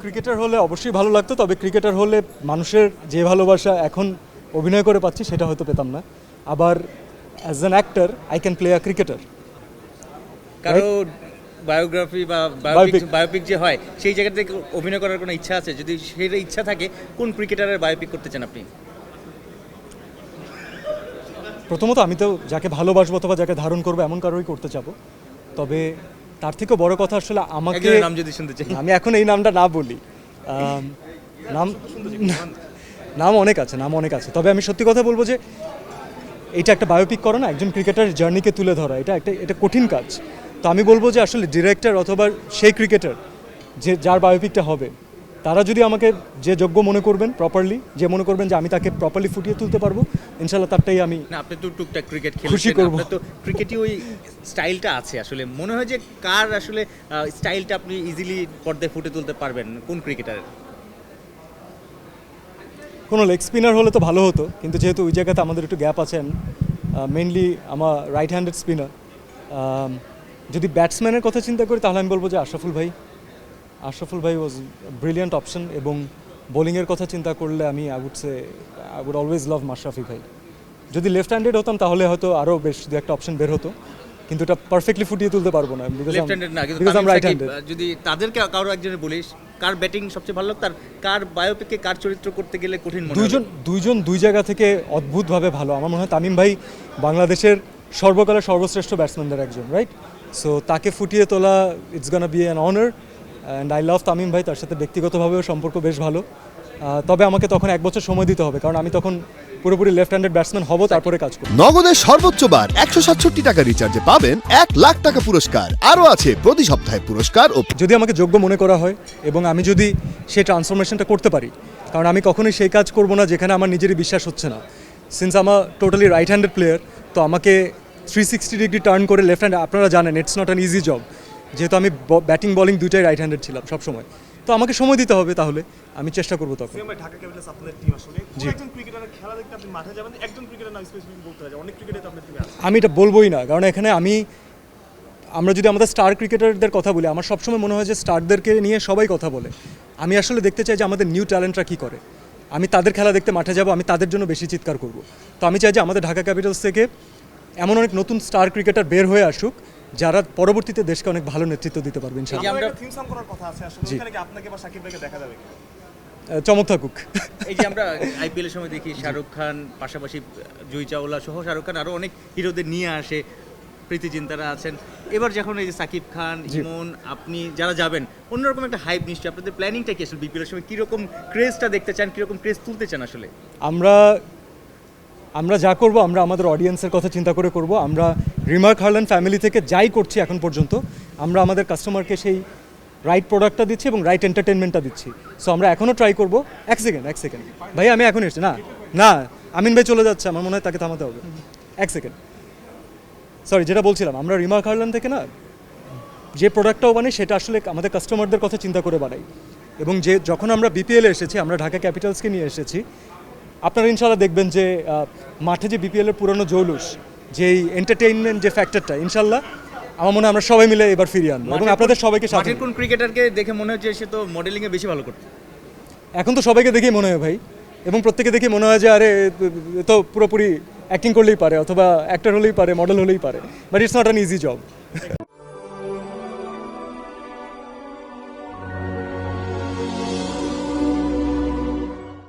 Cricketer হলে অবশ্যই ভালো লাগতো তবে ক্রিকেটার হলে মানুষের যে ভালোবাসা এখন অভিনয় করে পাচ্ছি সেটা হয়তো পেতাম না। আবার as an actor I can play a cricketer কারও বায়োগ্রাফি বা বায়োপিক বায়োপিক যে হয় সেই জায়গা থেকে অভিনয় করার কোনো ইচ্ছা আছে? যদি সেটা ইচ্ছা থাকে কোন ক্রিকেটারের বায়োপিক করতে চান আপনি? প্রথমত আমি তো যাকে ভালোবাসবো অথবা যাকে ধারণ করব এমন কারোই করতে চাবো। তবে তার থেকেও বড় কথা আসলে আমাকে নাম যদি শুনতে চাই। আমি এখন এই নামটা না বলি। নাম নাম অনেক আছে নাম অনেক আছে। তবে আমি সত্যি কথা বলব যে এটা একটা বায়োপিক করো না একজন ক্রিকেটার জার্নিকে তুলে ধরা। এটা একটা এটা কঠিন কাজ। তো আমি বলব যে আসলে ডিরেক্টর অথবা সেই ক্রিকেটার যে যার বায়োপিকটা হবে তারা যদি আমাকে যে যোগ্য মনে করবেন প্রপারলি যে মনে করবেন যে আমি তাকে প্রপারলি ফুটিয়ে তুলতে পারব ইনশাল্লাহ তারটাই আমি না আপনি তো টুকটাক ক্রিকেট খুশি খেলেছেন করব। তো ক্রিকেটই ওই স্টাইলটা আছে আসলে মনে হয় যে কার আসলে স্টাইলটা আপনি ইজিলি পর্দায় ফুটে তুলতে পারবেন কোন ক্রিকেটারের কোনো লেগ স্পিনার হলে তো ভালো হতো কিন্তু যেহেতু ওই জায়গাতে আমাদের একটু গ্যাপ আছে মেনলি আমার রাইট হ্যান্ডেড স্পিনার যদি ব্যাটসম্যানের কথা চিন্তা করি তাহলে আমি বলব যে আশরাফুল ভাই আশরাফুল ভাই ওয়াজ ব্রিলিয়ান্ট অপশন এবং বোলিংয়ের কথা চিন্তা করলে আমি I would say I would always love Mashrafe ভাই। যদি লেফট হ্যান্ডেড হতাম তাহলে হয়তো আরও বেশ দু একটা অপশন বের হতো কিন্তু এটা পারফেক্টলি ফুটিয়ে তুলতে পারব না লেফট হ্যান্ডেড না কিন্তু বিকজ আম রাইট হ্যান্ডেড যদি তাদেরকে কারও একজনের বলিস কার ব্যাটিং সবচেয়ে ভালো তার কার বায়োপিকে কার চরিত্র করতে গেলে কঠিন দুইজন দুইজন দুই জায়গা থেকে অদ্ভুতভাবে ভালো। আমার মনে হয় তামিম ভাই বাংলাদেশের সর্বকালের সর্বশ্রেষ্ঠ ব্যাটসম্যানদের একজন রাইট সো তাকে ফুটিয়ে তোলা it's gonna be an honour and I love Tamim ভাই তার সাথে ব্যক্তিগতভাবেও সম্পর্ক বেশ ভালো। তবে আমাকে তখন এক বছর সময় দিতে হবে কারণ আমি তখন পুরোপুরি লেফট হ্যান্ডেড ব্যাটসম্যান হব তারপরে কাজ করব। নগদের সর্বোচ্চ বার একশো সাতষট্টি টাকা রিচার্জে পাবেন এক লাখ টাকা পুরস্কার। আরও আছে প্রতি সপ্তাহে পুরস্কার ও যদি আমাকে যোগ্য মনে করা হয় এবং আমি যদি সেই ট্রান্সফরমেশনটা করতে পারি কারণ আমি কখনোই সেই কাজ করব না যেখানে আমার নিজেরই বিশ্বাস হচ্ছে না। সিন্স আমার টোটালি রাইট হ্যান্ডেড প্লেয়ার তো আমাকে থ্রি সিক্সটি ডিগ্রি টার্ন করে লেফট হ্যান্ড আপনারা জানেন it's not an easy job যেহেতু আমি ব্যাটিং বলিং দুইটাই রাইট হ্যান্ডেড ছিলাম সবসময়। তো আমাকে সময় দিতে হবে তাহলে আমি চেষ্টা করব তখন। ঢাকা ক্যাপিটালস আপনাদের টিম আসলে। একজন ক্রিকেটারের খেলা দেখতে আপনি মাঠে যাবেন? একজন ক্রিকেটার নাম স্পেসিফিক বলতে হয় অনেক ক্রিকেটার তো আপনার টিমে আছে। আমি এটা বলবোই না কারণ এখানে আমি আমরা যদি আমাদের স্টার ক্রিকেটারদের কথা বলি আমার সবসময় মনে হয় যে স্টারদেরকে নিয়ে সবাই কথা বলে। আমি আসলে দেখতে চাই যে আমাদের নিউ ট্যালেন্টরা কী করে। আমি তাদের খেলা দেখতে মাঠে যাব আমি তাদের জন্য বেশি চিৎকার করব। তো আমি চাই যে আমাদের ঢাকা ক্যাপিটালস থেকে এমন অনেক নতুন স্টার ক্রিকেটার বের হয়ে আসুক যারা পরবর্তীতে দেশকে অনেক ভালো নেতৃত্ব দিতে পারবে যে ইনশাআল্লাহ। আমরা- আমরা থিম সং করার কথা আসলে জি। আপনাকে বা সাকিব দেখা যাবে আহ, চমক থাকুক। এই যে আমরা আইপিএল এর সময় দেখি শাহরুখ খান পাশাপাশি জুই চাওলা সহ শাহরুখ খান আরও অনেক হিরোদের নিয়ে আসে প্রীতি চিন্তারা আছেন। এবার যখন এই যে সাকিব খান। ইমন আপনি যারা যাবেন অন্যরকম একটা হাইপ নিশ্চয়ই আপনাদের প্ল্যানিংটা কি আসলে? বিপিএল এর সময় কীরকম ক্রেজটা দেখতে চান কীরকম ক্রেজ তুলতে চান আসলে? আমরা আমরা যা করব, আমরা আমাদের অডিয়েন্সের কথা চিন্তা করে করব। আমরা রিমার্ক হারল্যান্ড ফ্যামিলি থেকে যাই করছি এখন পর্যন্ত, আমরা আমাদের কাস্টমারকে সেই রাইট প্রোডাক্টটা দিচ্ছি এবং রাইট এন্টারটেনমেন্টটা দিচ্ছি। সো আমরা এখনও ট্রাই করব। এক সেকেন্ড এক সেকেন্ড ভাই, আমি এখন এসছি, না? না, আমিন ভাই চলে যাচ্ছে, আমার মনে হয় তাকে থামাতে হবে। এক সেকেন্ড সরি যেটা বলছিলাম, আমরা রিমার্ক হারল্যান্ড থেকে, না, যে প্রোডাক্টটাও বানাই, সেটা আসলে আমাদের কাস্টমারদের কথা চিন্তা করে বানাই। এবং যে, যখন আমরা বিপিএলে এসেছি, আমরা ঢাকা ক্যাপিটালসকে নিয়ে এসেছি আপনারা ইনশাল্লাহ দেখবেন যে মাঠে যে বিপিএল এর পুরনো জৌলুস যে এন্টারটেইনমেন্ট যে ফ্যাক্টরটা ইনশাল্লাহ আমার মনে হয় আমরা সবাই মিলে এবার ফিরিয়ে আনব এবং আপনাদের সবাইকে সাথে কোন ক্রিকেটারকে দেখে মনে হচ্ছে সে তো মডেলিং এ বেশি ভালো করতে এখন তো সবাইকে দেখেই মনে হয় ভাই এবং প্রত্যেকে দেখে মনে হয় যে আরে তো পুরোপুরি অ্যাক্টিং করলেই পারে অথবা অ্যাক্টর হলেই পারে মডেল হলেই পারে but it's not an easy job